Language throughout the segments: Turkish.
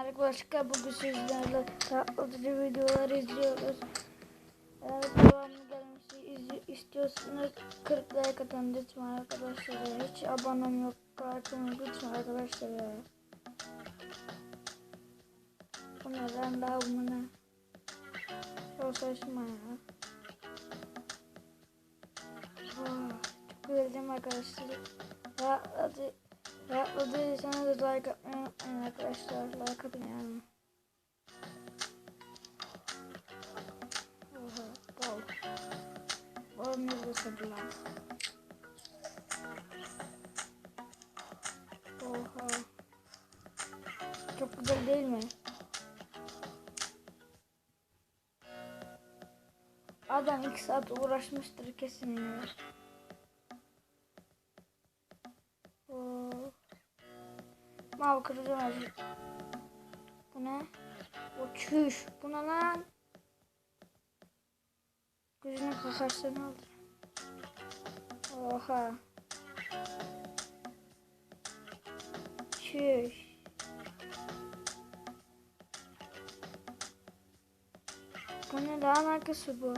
Arkadaşlar bugün sizlerle tatlıcı videolar izliyoruz. Eğer devamlı gelmesi istiyorsanız 40 like atın lütfen arkadaşlar. Hiç abonem yok kartım lütfen arkadaşlar. Bu ne lan daha bu ne? Çok saçma ya. Ah, Çok güzeldim arkadaşlar. Rahatladı. Rahatladıysanız like atmayı unutmayın arkadaşlar. Like atın yani. Oha, bol. Bol muzlu sabırlar. Oha. Çok güzel değil mi? Adam iki saat uğraşmıştır kesin ya. Mavi kırıcı var. Bu ne? O çüş. Bu ne lan? Gözünün kakasını aldı. Oha. Çüş. Bu ne lan arkası? Bu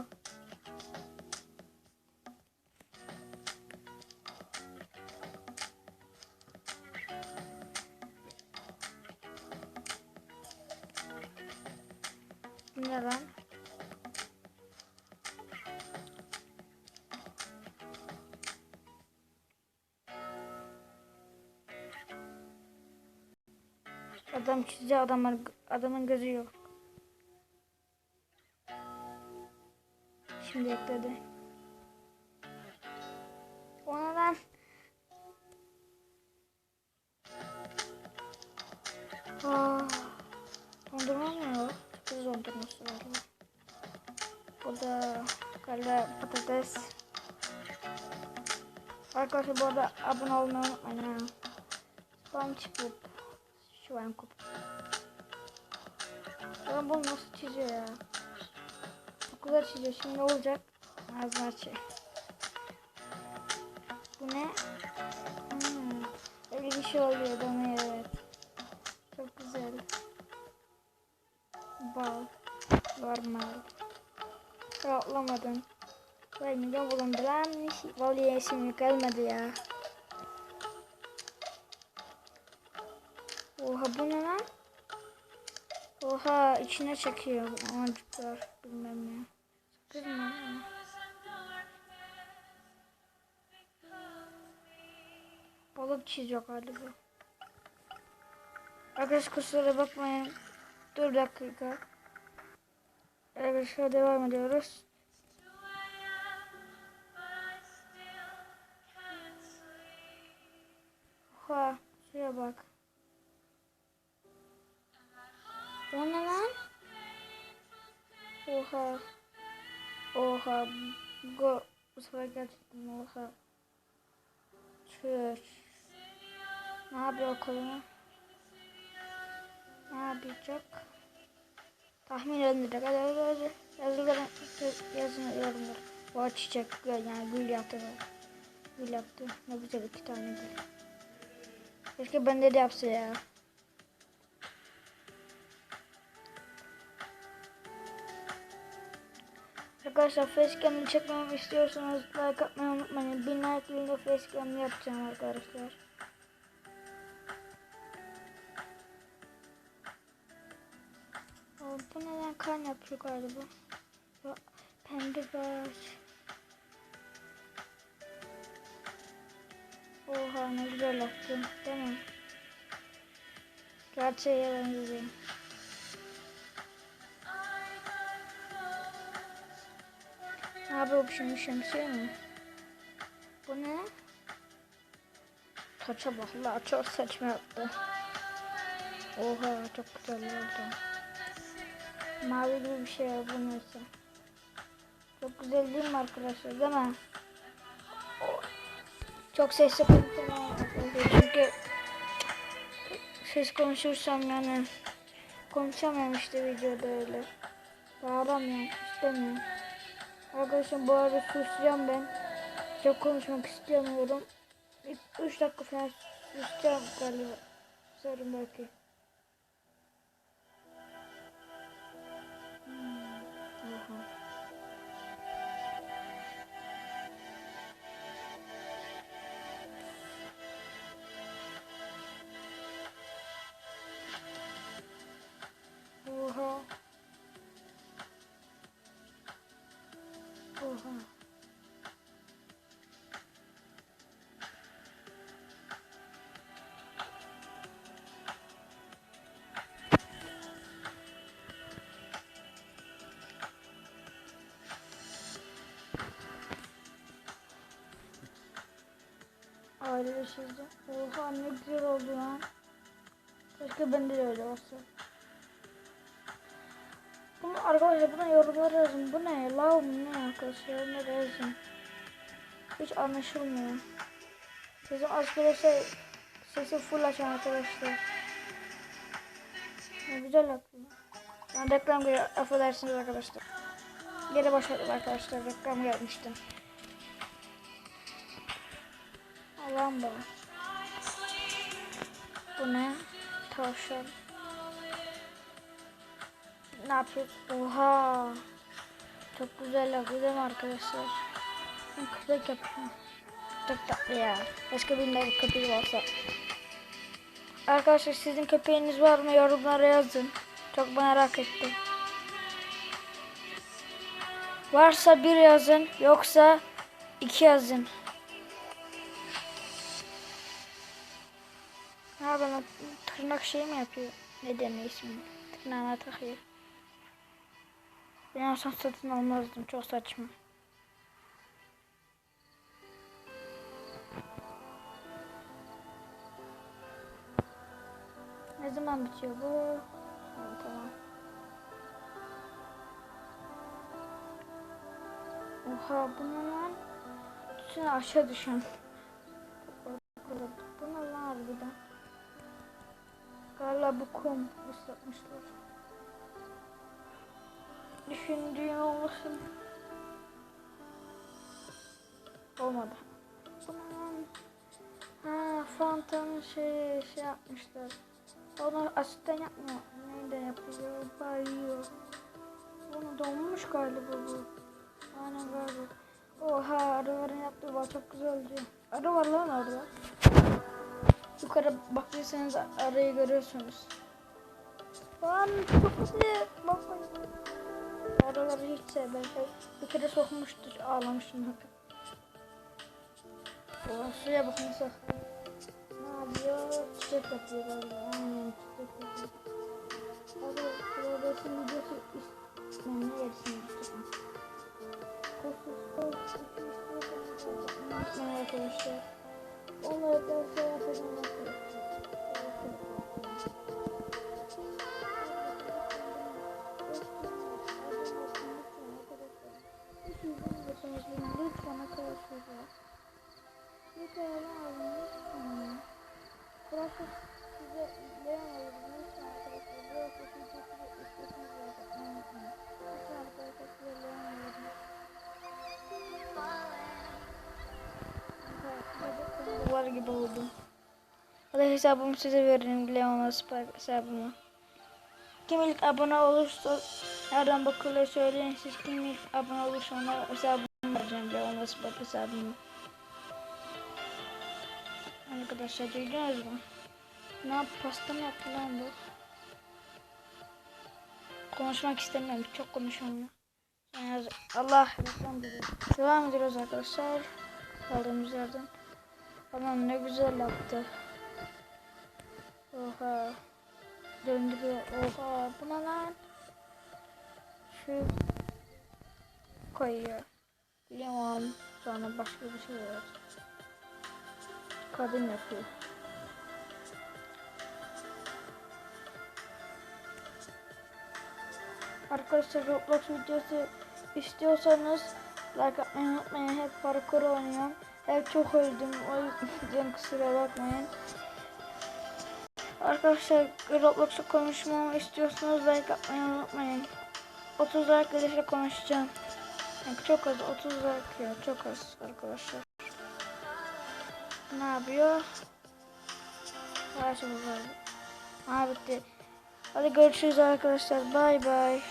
Adam çiziyor adamın adamın gözü yok. Şimdi ekledi. Ona lan. Aa, dondurma mı yok? Kız dondurması var. lan. Bu da kale patates. Arkadaşlar bu arada abone olmayı unutmayın. SpongeBob. Şu an kup. Ben bunu nasıl çiziyor ya? Güzel çiziyor. Şimdi ne olacak? Ağzını açayım. Bu ne? Hmm. Öyle bir şey oluyor bana evet. Çok güzel. Bal. Normal. Rahatlamadım. Milyon bulunduran bal yeşim gelmedi ya. Oha bu ne lan? Oha içine çekiyor bu amacıklar bilmem ne. Kırma. Balık çiziyor galiba. Arkadaşlar kusura bakmayın. Dur dakika. Arkadaşlar devam ediyoruz. Oha şuraya bak. O ne lan? Oha. Oha. Go. Bu sefer gerçekten oha. Çür. Ne yapıyor koluna? Ne yapacak? Tahmin edilecek. Hadi hadi hadi. Yazıların yazın yorumlar. O çiçek yani gül yaptı. Gül yaptı. Ne güzel iki tane gül. Keşke bende de yapsa ya. Arkadaşlar facecam'ı çekmemi istiyorsanız like atmayı unutmayın. Bin like'lığında facecam yapacağım arkadaşlar. Bu neden kan yapıyor galiba? Pembe baş. Oha ne güzel yaptın değil mi? Gerçeğe. Ne bu şemsiye mi? Bu ne? Saça bak la çok saçma yaptı. Oha çok güzel oldu. Mavi gibi bir şey ya bu neyse. Çok güzel değil mi arkadaşlar değil mi? Çok konuşamam arkadaşlar çünkü ses konuşursam yani konuşamam işte videoda öyle. Bağıramıyorum istemiyorum. Arkadaşlar bu arada susacağım ben. Çok konuşmak istemiyorum. 3 dakika falan susacağım galiba. Sarım belki. Oha. Ayrı yaşayacağım. Oha ne güzel oldu lan. Keşke bende de öyle olsa. Bunu arkadaşlar buna yorumlara yazın. Bu ne? Lav mı ne arkadaşlar? Yorumlara yazın. Hiç anlaşılmıyor. Az gelirse sesi full açan arkadaşlar. Ne güzel aklı. Ben reklam geliyor. Affedersiniz arkadaşlar. Geri başladık arkadaşlar. Reklam gelmişti. Allah'ım bu. Bu ne? Tavşan. Ne yapıyor? Oha. Çok güzel. Güzel arkadaşlar. Ben köpek yapıyorum. Çok tatlı ya. Başka birinde bir köpeği olsa. Arkadaşlar sizin köpeğiniz var mı? Yorumlara yazın. Çok merak ettim. Varsa bir yazın. Yoksa iki yazın. Ha bana tırnak şey mi yapıyor? Ne deniyor ismini? Tırnağına takıyor. Ben olsam satın almazdım. Çok saçma. Ne zaman bitiyor bu? Ha, tamam. Oha bu ne lan? Üstüne aşağı düşen. Bu ne lan harbiden? Galiba bu kum ıslatmışlar. Düşündüğüm olmasın. Olmadı. Ha, Fanta'nın şey, şey yapmışlar. Onu asitten yapmıyor. Neyden yapıyor? Bayıyor. Bunu donmuş galiba bu. Aynen galiba. Oha arıların yaptığı var çok güzel oldu. Arı var lan orada. Yukarı bakıyorsanız arayı görüyorsunuz. Lan çok güzel. Bakın. Arıları hiç sevmem. Bir kere sokmuştur. Ağlamıştım hep. Oha suya bakın nasıl. Ne yapıyor? Çiçek yapıyor galiba. Aynen çiçek yapıyor. Hadi progresin videosu ne yersin istiyorsan. Koşuz koşuz istiyorsan yapmayın arkadaşlar. Onları da sonra yapacağım Var gibi oldum. Hadi hesabımı size veririm. Leona Spike hesabımı. Kim ilk abone olursa nereden bakılıyor söyleyin. Siz kim ilk abone olursa ona hesabımı vereceğim. Leona Spike hesabımı. Arkadaşlar duydunuz mu? Ne yap pasta mı yaptı lan bu? Konuşmak istemiyorum. Çok konuşuyorum. Yani Allah reklam. Devam ediyoruz arkadaşlar. Kaldığımız yerden. Aman ne güzel yaptı. Oha. Döndürüyor. Oha. Bu ne lan? Şu koyuyor. Limon. Sonra başka bir şey var. Kadın yapıyor. Arkadaşlar Roblox videosu istiyorsanız like atmayı unutmayın. Hep parkur oynuyorum. Hep çok öldüm. O yüzden kusura bakmayın. Arkadaşlar Roblox'ta konuşmamı istiyorsanız like atmayı unutmayın. 30 like gelirse konuşacağım. Yani çok az 30 like ya çok az arkadaşlar. Ne yapıyor? Her şey güzel. Ha bitti. Hadi görüşürüz arkadaşlar. Bay bay.